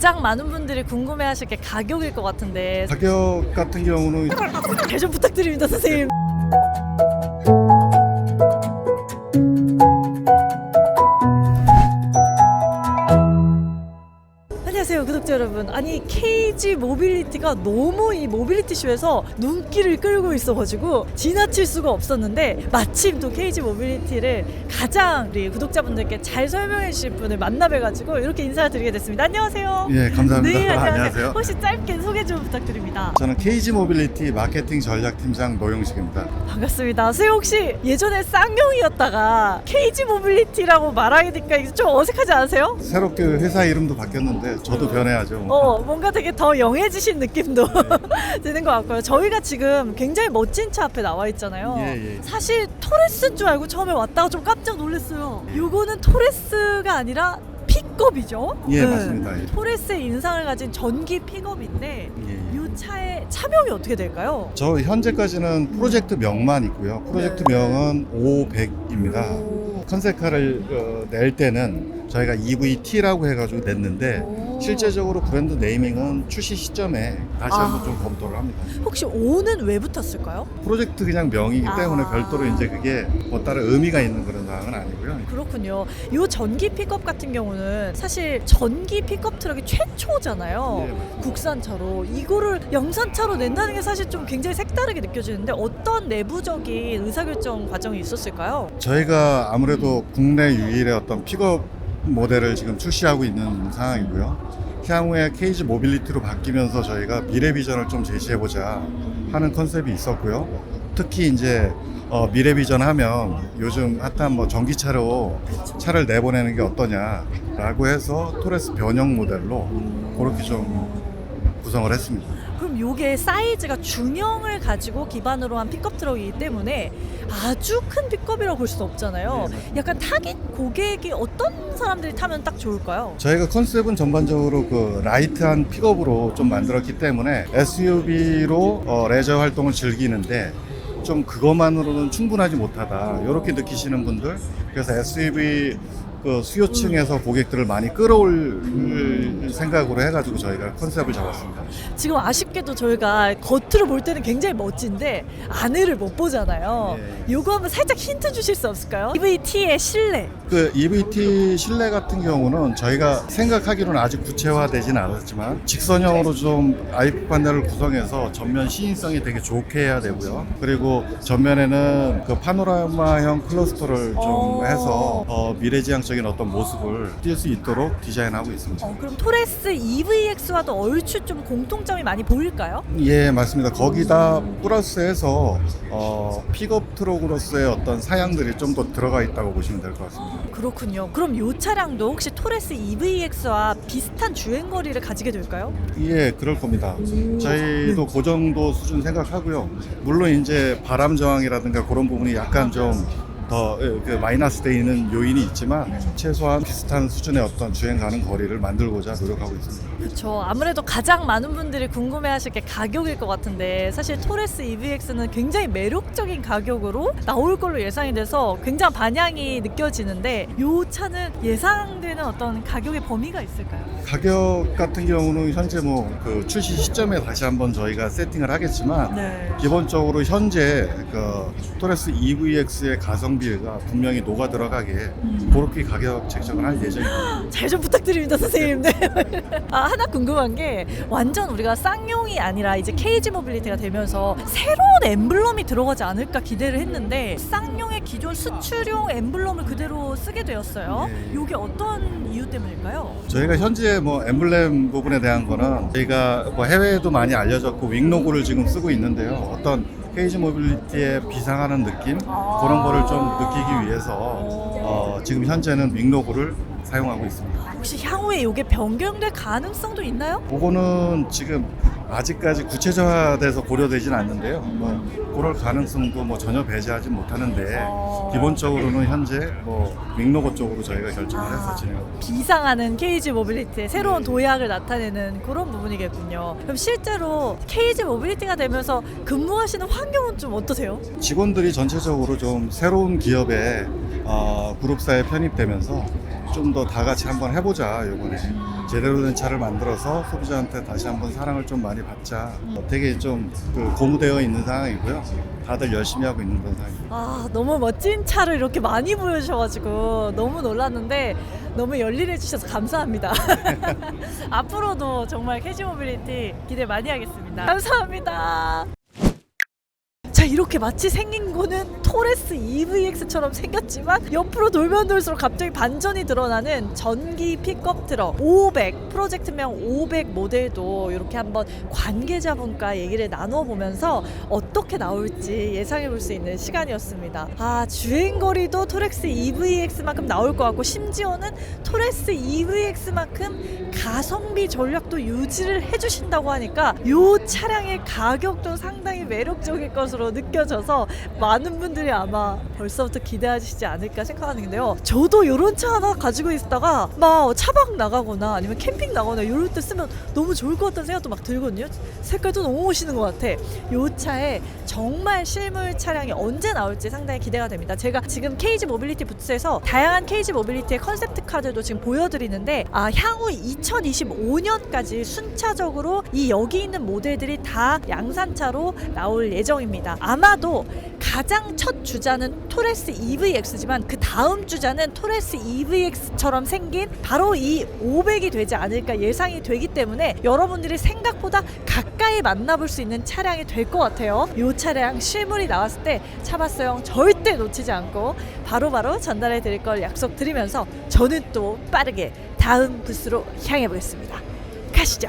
가장 많은 분들이 궁금해하실 게 가격일 것 같은데 가격 같은 경우는 대좀 부탁드립니다, 선생님. 안녕하세요 구독자 여러분 아니 KG 모빌리티가 너무 이 모빌리티 쇼에서 눈길을 끌고 있어가지고 지나칠 수가 없었는데 마침 또 KG 모빌리티를 가장 우리 구독자분들께 잘 설명해 주실 분을 만나 뵈가지고 이렇게 인사를 드리게 됐습니다 안녕하세요 예 감사합니다. 네 안녕하세요. 안녕하세요. 혹시 짧게 소개 좀 부탁드립니다 저는 KG 모빌리티 마케팅 전략팀장 노용식입니다. 반갑습니다. 선생님 혹시 예전에 쌍용이었다가 KG 모빌리티라고 말하니까 좀 어색하지 않으세요? 새롭게 회사 이름도 바뀌었는데 저도 변해야죠. 어, 뭔가 되게 더 영해지신 느낌도 드는 것 같고요. 저희가 지금 굉장히 멋진 차 앞에 나와 있잖아요. 예, 예. 사실 토레스인 줄 알고 처음에 왔다가 좀 깜짝 놀랐어요. 요거는 토레스가 아니라 픽업이죠? 예, 맞습니다. 예. 토레스의 인상을 가진 전기 픽업인데 예, 예. 이 차의 차명이 어떻게 될까요? 저 현재까지는 프로젝트 명만 있고요. 프로젝트 명은 500입니다. 오. 컨셉카를 어, 낼 때는 저희가 EVT라고 해가지고 냈는데 오. 실제적으로 브랜드 네이밍은 출시 시점에 다시 아. 한번 좀 검토를 합니다. 혹시 오는 왜 붙었을까요? 프로젝트 그냥 명이기 때문에 아. 별도로 이제 그게 뭐 다른 의미가 있는 그런 사항은 아니고요. 그렇군요. 요 전기 픽업 같은 경우는 사실 전기 픽업 트럭이 최초잖아요. 예, 맞습니다. 국산차로 이거를 영산차로 낸다는 게 사실 좀 굉장히 색다르게 느껴지는데 어떤 내부적인 의사결정 과정이 있었을까요? 저희가 아무래도 국내 유일의 어떤 픽업 모델을 지금 출시하고 있는 상황이고요. 향후에 케이지 모빌리티로 바뀌면서 저희가 미래 비전을 좀 제시해보자 하는 컨셉이 있었고요. 특히 이제 어, 미래 비전 하면 요즘 핫한 뭐 전기차로 차를 내보내는 게 어떠냐라고 해서 토레스 변형 모델로 그렇게 좀 구성을 했습니다. 요게 사이즈가 중형을 가지고 기반으로 한 픽업 트럭이기 때문에 아주 큰 픽업이라고 볼 수는 없잖아요. 네, 약간 타깃 고객이 어떤 사람들이 타면 딱 좋을까요? 저희가 컨셉은 전반적으로 그 라이트한 픽업으로 좀 만들었기 때문에 SUV로 어, 레저 활동을 즐기는데 좀 그것만으로는 충분하지 못하다 이렇게 느끼시는 분들 그래서 SUV 그 수요층에서 고객들을 많이 끌어올 생각으로 해가지고 저희가 컨셉을 잡았습니다. 지금 아쉽게도 저희가 겉으로 볼 때는 굉장히 멋진데 안을 못 보잖아요. 네. 요거 한번 살짝 힌트 주실 수 없을까요? EVT의 실내. 그 EVT 실내 같은 경우는 저희가 생각하기로는 아직 구체화되진 않았지만 직선형으로 좀 아이프 판넬을 구성해서 전면 시인성이 되게 좋게 해야 되고요. 그리고 전면에는 그 파노라마형 클러스터를 좀 어. 해서 어, 미래지향 적인 어떤 모습을 띌수 있도록 디자인하고 있습니다. 어, 그럼 토레스 EVX와도 얼추 좀 공통점이 많이 보일까요? 예, 맞습니다. 거기다 플러스해서 어, 픽업 트럭으로서의 어떤 사양들이 좀 더 들어가 있다고 보시면 될 것 같습니다. 그렇군요. 그럼 요 차량도 혹시 토레스 EVX와 비슷한 주행 거리를 가지게 될까요? 예, 그럴 겁니다. 저희도 그 정도 수준 생각하고요. 물론 이제 바람 저항이라든가 그런 부분이 약간 좀 더그 마이너스 돼 있는 요인이 있지만 최소한 비슷한 수준의 어떤 주행 가는 거리를 만들고자 노력하고 있습니다. 그렇죠. 아무래도 가장 많은 분들이 궁금해하실 게 가격일 것 같은데 사실 토레스 EVX는 굉장히 매력적인 가격으로 나올 걸로 예상이 돼서 굉장히 반향이 느껴지는데 이 차는 예상되는 어떤 가격의 범위가 있을까요? 가격 같은 경우는 현재 뭐 그 출시 시점에 다시 한번 저희가 세팅을 하겠지만 네. 기본적으로 현재 그 토레스 EVX의 가성 비가 분명히 녹아 들어가게 그렇게 가격 책정을 할 예정입니다. 잘 좀 부탁드립니다, 선생님. 네. 아, 하나 궁금한 게 완전 우리가 쌍용이 아니라 이제 KG 모빌리티가 되면서 새로운 엠블럼이 들어가지 않을까 기대를 했는데 쌍용의 기존 수출용 엠블럼을 그대로 쓰게 되었어요. 네. 이게 어떤 이유 때문일까요? 저희가 현재 뭐 엠블렘 부분에 대한 거는 저희가 뭐 해외에도 많이 알려졌고 윙로고를 지금 쓰고 있는데요. 어떤 케이지 모빌리티에 비상하는 느낌 그런 거를 좀 느끼기 위해서 어, 지금 현재는 윙로고를 사용하고 있습니다. 혹시 향후에 이게 변경될 가능성도 있나요? 그거는 지금 아직까지 구체적화돼서 고려되진 않는데요. 뭐 그럴 가능성도 뭐 전혀 배제하지 못하는데 어. 기본적으로는 현재 뭐 윙로고 쪽으로 저희가 결정을 해서 진행하고 있습니다. 비상하는 KG 모빌리티의 새로운 도약을 나타내는 그런 부분이겠군요. 그럼 실제로 KG 모빌리티가 되면서 근무하시는 환경은 좀 어떠세요? 직원들이 전체적으로 좀 새로운 기업에 어, 그룹사에 편입되면서 좀 더 다 같이 한번 해보자 요번에 제대로 된 차를 만들어서 소비자한테 다시 한번 사랑을 좀 많이 받자. 어, 되게 좀 그 고무되어 있는 상황이고요. 다들 열심히 하고 있는 상황입니다. 아 너무 멋진 차를 이렇게 많이 보여주셔가지고 너무 놀랐는데 너무 열일해 주셔서 감사합니다. 앞으로도 정말 캐지 모빌리티 기대 많이 하겠습니다. 감사합니다. 자 이렇게 마치 생긴 거는 토레스 EVX처럼 생겼지만 옆으로 돌면 돌수록 갑자기 반전이 드러나는 전기 픽업 트럭 500 프로젝트명 500 모델도 이렇게 한번 관계자분과 얘기를 나눠보면서 어떻게 나올지 예상해 볼 수 있는 시간이었습니다. 아 주행거리도 토렉스 EVX만큼 나올 것 같고 심지어는 토레스 EVX만큼 가성비 전략도 유지를 해주신다고 하니까 이 차량의 가격도 상당히 매력적일 것으로 느껴져서 많은 분들 이 아마 벌써부터 기대하시지 않을까 생각하는데요. 저도 이런 차 하나 가지고 있다가 막 차박 나가거나 아니면 캠핑 나가거나 이럴 때 쓰면 너무 좋을 것 같다는 생각도 막 들거든요. 색깔도 너무 멋있는 것 같아. 이 차에 정말 실물 차량이 언제 나올지 상당히 기대가 됩니다. 제가 지금 케이지 모빌리티 부츠에서 다양한 케이지 모빌리티의 컨셉트 카드도 지금 보여드리는데 아, 향후 2025년까지 순차적으로 이 여기 있는 모델들이 다 양산차로 나올 예정입니다. 아마도 가장 첫 주자는 토레스 EVX지만 그 다음 주자는 토레스 EVX처럼 생긴 바로 이 500이 되지 않을까 예상이 되기 때문에 여러분들이 생각보다 가까이 만나볼 수 있는 차량이 될 것 같아요. 이 차량 실물이 나왔을 때 차바스형 절대 놓치지 않고 바로바로 전달해 드릴 걸 약속드리면서 저는 또 빠르게 다음 부스로 향해 보겠습니다. 가시죠.